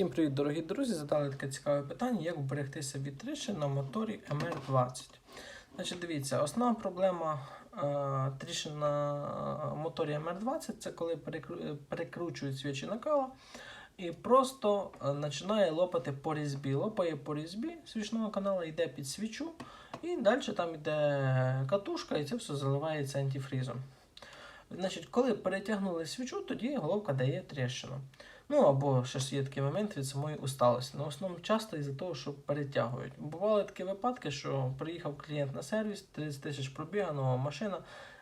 Всім привіт, дорогі друзі! Задали таке цікаве питання, як вберегтися від тріщин на моторі MR20. Значить, дивіться, основна проблема е, тріщин на моторі MR20 це коли перекручують свічі накала і просто е, починає лопати по різьбі. Лопає по різьбі свічного каналу, йде під свічу, і далі там йде катушка, і це все заливається антифрізом. Значить, коли перетягнули свічу, тоді головка дає тріщину. Ну або ще ж є такий момент від самої усталості. Ну, в основному часто із-за того, що перетягують. Бували такі випадки, що приїхав клієнт на сервіс, 30 тисяч пробіга, нова машина,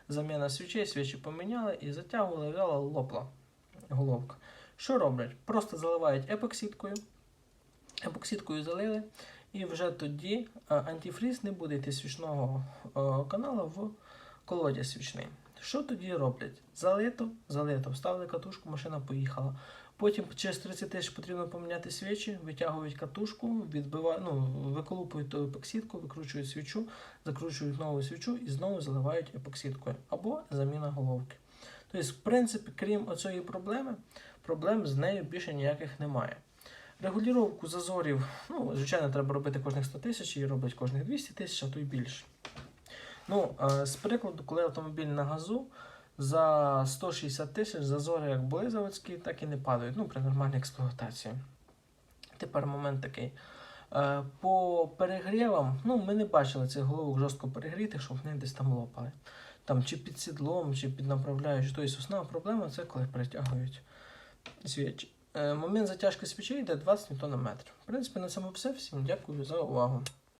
заміна свічей, свічі поміняли і затягували, взяла, лопла головка. Що роблять? Просто заливають епоксидкою, епоксидкою залили, і вже тоді е, антифріз не буде йти свічного е, каналу в колодязь свічний. Що тоді роблять? Залито, залито, вставили катушку, машина поїхала. Потім через 30 тисяч потрібно поміняти свічі, витягують катушку, відбивають, ну, виколупують епоксидку, викручують свічу, закручують нову свічу і знову заливають епоксидкою або заміна головки. Тобто, в принципі, крім оцієї проблеми, проблем з нею більше ніяких немає. Регулювання зазорів, ну, звичайно, треба робити кожних 100 тисяч, і роблять кожних 200 тисяч, а то й більше. Ну, е, з прикладу, коли автомобіль на газу, за 160 тисяч зазори як були заводські, так і не падають. Ну, при нормальній експлуатації. Тепер момент такий. Е, По перегрівам, ну, ми не бачили цих головок жорстко перегрітих, щоб вони десь там лопали. Там чи під сідлом, чи під направляючи. Тобто основна проблема це коли перетягують свічі. Е, Момент затяжки свічей йде 20 Нм. В принципі, на цьому все. Всім дякую за увагу.